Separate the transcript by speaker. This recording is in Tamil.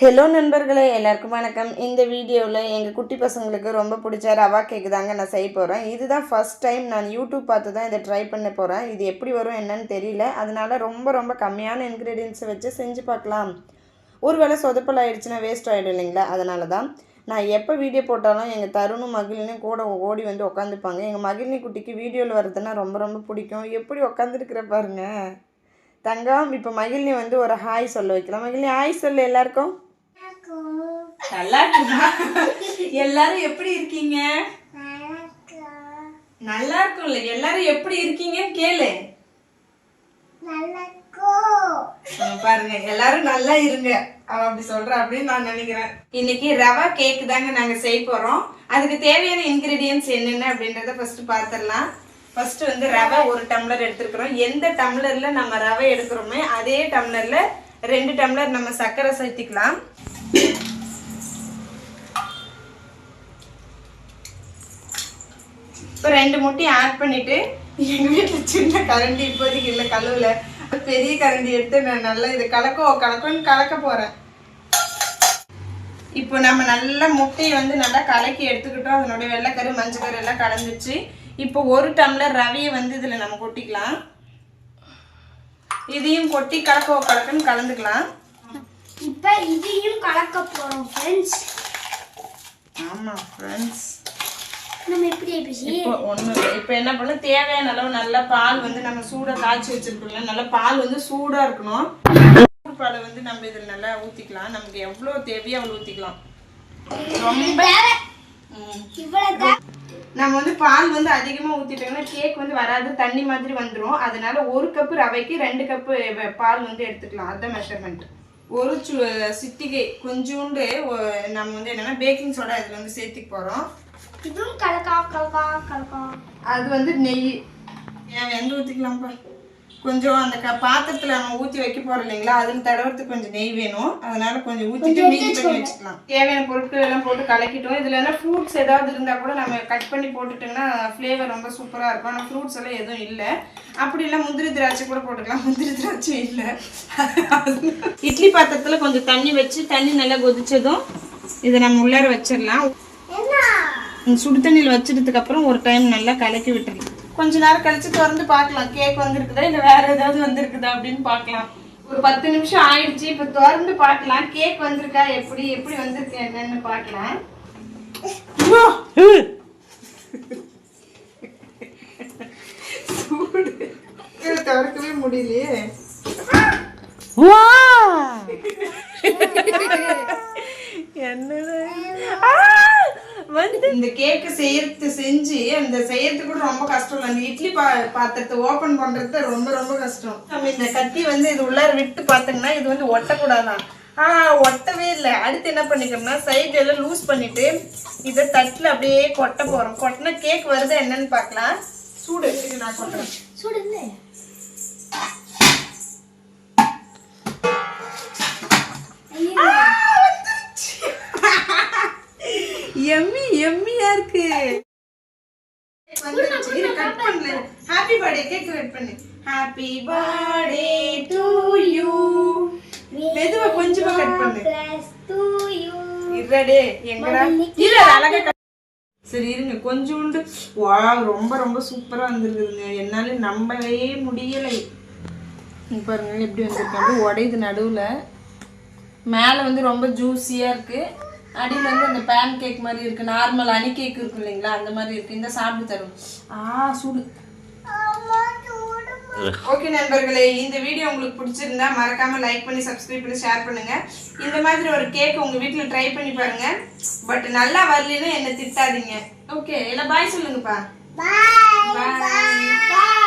Speaker 1: ஹலோ நண்பர்களே எல்லாருக்கும் வணக்கம். இந்த வீடியோவில் எங்கள் குட்டி பசங்களுக்கு ரொம்ப பிடிச்ச ரவா கேக்கு தாங்க நான் செய்ய போகிறேன் இதுதான் ஃபஸ்ட் டைம் நான் யூடியூப் பார்த்து தான் இதை ட்ரை பண்ண போகிறேன் இது எப்படி வரும் என்னன்னு தெரியல. அதனால் ரொம்ப ரொம்ப கம்மியான இன்க்ரீடியன்ஸை வச்சு செஞ்சு பார்க்கலாம். ஒருவேளை சொதப்பல் ஆகிடுச்சுன்னா வேஸ்ட் ஆகிடும் இல்லைங்களா? அதனால தான் நான் எப்போ வீடியோ போட்டாலும் எங்கள் தருணும் மகிழினும் கூட ஓடி வந்து உட்காந்துப்பாங்க எங்கள் மகிழினி குட்டிக்கு வீடியோவில் வர்றதுன்னா ரொம்ப ரொம்ப பிடிக்கும். எப்படி உக்காந்துருக்குற பாருங்க. தங்கம் இப்போ மகிழினி வந்து ஒரு ஹாய் சொல்ல வைக்கலாம் மகிழினி ஹாய் சொல்லு எல்லாருக்கும்.
Speaker 2: நல்லா எல்லாரும் எப்படி இருக்கீங்க? நல்லா இருக்கும்ல. எல்லாரும் எப்படி இருக்கீங்க கேளு. பாருங்க. எல்லாரும் நல்லா இருங்க. அவ அப்படி சொல்ற அப்படின்னு நான் நினைக்கிறேன். இன்னைக்கு ரவா கேக் தாங்க நாங்க செய்ய போறோம். அதுக்கு தேவையான இன்கிரீடியன்ஸ் என்னென்ன அப்படின்றத ஃபர்ஸ்ட் பார்த்துடலாம் ஃபர்ஸ்ட் வந்து ரவை ஒரு டம்ளர் எடுத்துருக்குறோம். எந்த டம்ளர்ல நம்ம ரவை எடுக்கிறோமே அதே டம்ளர்ல ரெண்டு டம்ளர் நம்ம சர்க்கரை சேர்த்திக்கலாம். இப்போ ரெண்டு முட்டையும் ஆட் பண்ணிட்டு எங்க வீட்டுல சின்ன கரண்டி இப்போதைக்கு இல்லை கழுவுல. பெரிய கரண்டி எடுத்து நான் நல்லா இது கலக்கோ கலக்கோன்னு கலக்க போறேன். இப்போ நம்ம நல்லா முட்டையை வந்து நல்லா கலக்கி எடுத்துக்கிட்டோம். அதனுடைய வெள்ளைக்கரு மஞ்சக்கரு எல்லாம் கலந்துச்சு. இப்போ ஒரு டம்ளர் ரவையை வந்து இதில் நம்ம கொட்டிக்கலாம். இதையும் கொட்டி கலக்கோ கலக்குன்னு கலந்துக்கலாம்.
Speaker 3: இப்ப இதையும் கலக்க போறோம் ஃப்ரெண்ட்ஸ்
Speaker 2: ஆமாம் ஃப்ரெண்ட்ஸ்
Speaker 3: நம்ம எப்படி பேசி
Speaker 2: இப்போ ஒண்ணு இல்லை. இப்போ என்ன பண்ண தேவையான அளவு நல்லா பால் வந்து நம்ம சூடா காய்ச்சி வச்சிருக்கோம்ல நல்லா பால் வந்து சூடா இருக்கணும். பாலை வந்து நம்ம இதில் நல்லா ஊத்திக்கலாம். நமக்கு எவ்வளோ தேவையோ அவ்வளோ ஊத்திக்கலாம். ரொம்ப நம்ம வந்து பால் வந்து அதிகமா ஊத்திட்டோம்னா கேக் வந்து வராது தண்ணி மாதிரி வந்துரும். அதனால ஒரு கப்பு ரவைக்கு ரெண்டு கப்பு பால் வந்து எடுத்துக்கலாம். அதுதான் மெஷர்மெண்ட் ஒரு சு சிட்டிகை கொஞ்சோண்டு நம்ம வந்து என்னன்னா பேக்கிங் சோடா இதுல வந்து சேர்த்துக்க போறோம்.
Speaker 3: இதுவும் கலக்கா கலக்கா கலக்கா.
Speaker 2: அது வந்து நெய். ஏன் எங்க ஊற்றிக்கலாம்ப்பா கொஞ்சம் அந்த க பாத்திரத்தில் நம்ம ஊற்றி வைக்க போறோம் இல்லைங்களா? அதில் தடவுறதுக்கு கொஞ்சம் நெய் வேணும். அதனால கொஞ்சம் ஊற்றிட்டு மிக்ஸ் பண்ணி வச்சுக்கலாம். தேவையான பொருட்கள் எல்லாம் போட்டு கலக்கிட்டோம். இதில் என்ன ஃப்ரூட்ஸ் ஏதாவது இருந்தால் கூட நம்ம கட் பண்ணி போட்டுட்டோம்னா ஃப்ளேவர் ரொம்ப சூப்பராக இருக்கும். ஆனால் ஃப்ரூட்ஸ் எல்லாம் எதுவும் இல்லை. அப்படி இல்லை முந்திரி திராட்சை கூட போட்டுக்கலாம். முந்திரி திராட்சை இல்லை. இட்லி பாத்திரத்தில் கொஞ்சம் தண்ணி வச்சு தண்ணி நல்லா கொதிச்சதும் இதை நம்ம உள்ளார வச்சிடலாம். சுடு தண்ணியில் வச்சிட்டதுக்கு அப்புறம் ஒரு டைம் நல்லா கலக்கி விட்டுறலாம் கொஞ்ச நேரம் கழிச்சு திறந்து பார்க்கலாம். கேக் வந்திருக்குதா இல்லை வேற ஏதாவது வந்திருக்குதா அப்படின்னு பார்க்கலாம். ஒரு பத்து நிமிஷம் ஆயிடுச்சு இப்போ திறந்து பார்க்கலாம். கேக் வந்திருக்கா? எப்படி எப்படி வந்திருக்கு? என்னன்னு பார்க்கலாம். சூடு. திறக்கவே முடியலையே. என்னது! வந்து இந்த கேக்கு செய்யறது செஞ்சு அந்த செய்யறதுக்கு கூட ரொம்ப கஷ்டம் இல்லை. அந்த இட்லி பா பாத்திரத்தை ஓபன் பண்றது ரொம்ப ரொம்ப கஷ்டம். நம்ம இந்த கத்தி வந்து இது உள்ளார விட்டு பார்த்தோம்னா இது வந்து ஒட்டக்கூடாதான். ஆ ஒட்டவே இல்லை. அடுத்து என்ன பண்ணிக்கணும்னா சைடுல எல்லாம் லூஸ் பண்ணிட்டு இதை தட்டில் அப்படியே கொட்ட போறோம். கொட்டினா கேக் வருதா என்னன்னு பார்க்கலாம். சூடு. இது நான் கொட்டுறேன்.
Speaker 3: சூடு இல்லை
Speaker 2: ஹாப்பி பர்த்டே கேக் கட் பண்ணு. ஹாப்பி பர்த்டே டு யூ மெதுவா கொஞ்சமா கட் பண்ணு.
Speaker 3: பிளஸ் டூ யூ
Speaker 2: இருடே எங்கடா? இரு அழகா cut- சரி இருங்க. கொஞ்சோண்டு. வா ரொம்ப ரொம்ப சூப்பராக வந்திருக்குதுங்க. என்னால் நம்பவே முடியலை. இங்க பாருங்க எப்படி வந்திருக்காங்க. உடையுது நடுவில். மேலே வந்து ரொம்ப ஜூஸியாக இருக்குது அடியில் வந்து அந்த பேன் கேக் மாதிரி இருக்கு. நார்மல் அணி கேக் இருக்கும் இல்லைங்களா? அந்த மாதிரி இருக்கு. இந்த சாப்பிட்டு தரும். ஆ சூடு. ஓகே நண்பர்களே இந்த வீடியோ உங்களுக்கு பிடிச்சிருந்தா மறக்காம லைக் பண்ணி சப்ஸ்கிரைப் பண்ணி ஷேர் பண்ணுங்க. இந்த மாதிரி ஒரு கேக் உங்க வீட்ல ட்ரை பண்ணி பாருங்க. பட் நல்லா வரலன்னா என்ன திட்டாதீங்க. ஓகே எல்லாம் பாய் சொல்லுங்கப்பா. பாய்
Speaker 3: பாய்